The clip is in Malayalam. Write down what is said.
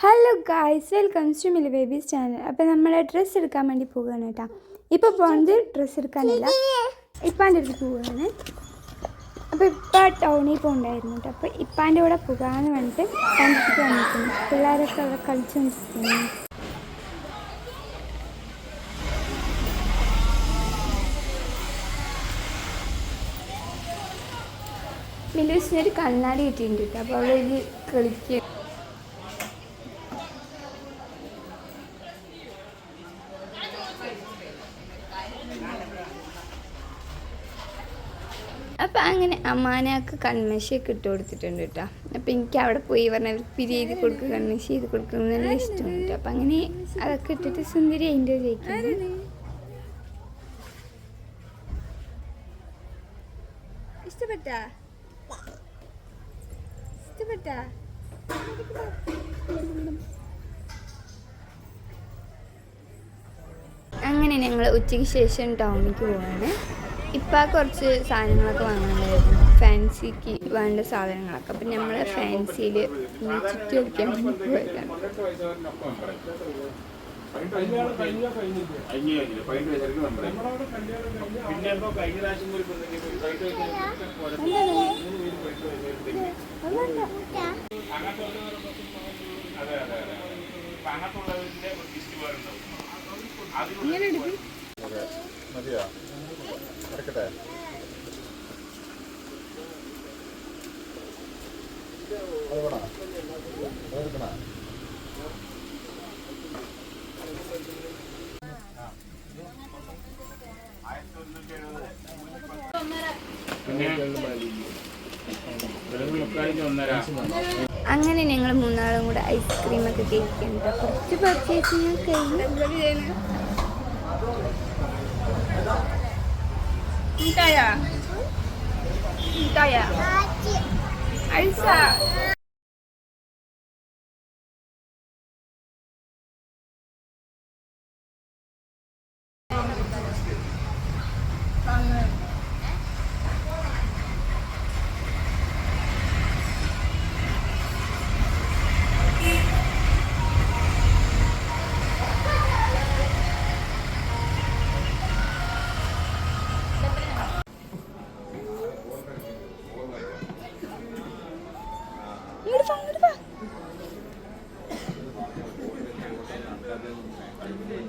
Hello guys welcome to Mili babies channel അപ്പോൾ നമ്മൾ ഡ്രസ്സ് എടുക്കാൻ വേണ്ടി പോവുകയാണ് കേട്ടോ. ഇപ്പോൾ പോകുന്നത് ഡ്രസ്സ് എടുക്കാനല്ല. ഇപ്പാന്റെ അടുത്ത് പോവുകയാണ്. അപ്പോൾ ഇപ്പം ടൗണിൽ പോകണ്ടായിരുന്നു കേട്ടോ. അപ്പോൾ ഇപ്പാന്റെ കൂടെ പോകാമെന്ന് പറഞ്ഞിട്ട് കണ്ടിട്ട് വന്നിട്ടുണ്ട് പിള്ളേരൊക്കെ അവിടെ കളിച്ചുകൊണ്ടിരിക്കുന്നു മിലൂസിനൊരു കണ്ണാടി കിട്ടിയിട്ടുണ്ട് കേട്ടോ. അപ്പോൾ അവിടെ കളിക്കുക അപ്പം അങ്ങനെ അമ്മാനക്ക് കൺമശിയൊക്കെ ഇട്ട് കൊടുത്തിട്ടുണ്ട് കേട്ടോ. അപ്പം എനിക്ക് അവിടെ പോയി പറഞ്ഞാൽ പിരി ചെയ്ത് കൊടുക്കുക കൺമശി ചെയ്ത് കൊടുക്കുക നല്ല ഇഷ്ടമാണ് കേട്ടോ. അപ്പം അങ്ങനെ അതൊക്കെ ഇട്ടിട്ട് സുന്ദരി അതിന്റെ ജയിക്കുന്നു ഇഷ്ടപ്പെട്ടാ? ഇഷ്ടപ്പെട്ട? അങ്ങനെ ഞങ്ങൾ ഉച്ചയ്ക്ക് ശേഷം ടൗണിലേക്ക് പോവാണ്. ഇപ്പം കുറച്ച് സാധനങ്ങളൊക്കെ വാങ്ങാനുണ്ടായിരുന്നു. ഫാൻസിക്ക് വേണ്ട സാധനങ്ങളൊക്കെ. അപ്പം നമ്മൾ ഫാൻസിയിൽ ചുറ്റി കളിക്കാൻ വേണ്ടി പോയതാണ് ഇങ്ങനെ എടുക്കും. മതിയോ? എടുക്കണോ? അങ്ങനെ ഞങ്ങൾ മൂന്നാളും കൂടെ ഐസ്ക്രീമൊക്കെ കഴിക്കുന്നുണ്ട് കുറച്ച് പർച്ചേസിങ് കഴിഞ്ഞു. Hitaya. Hitaya. Aisyah. Amen.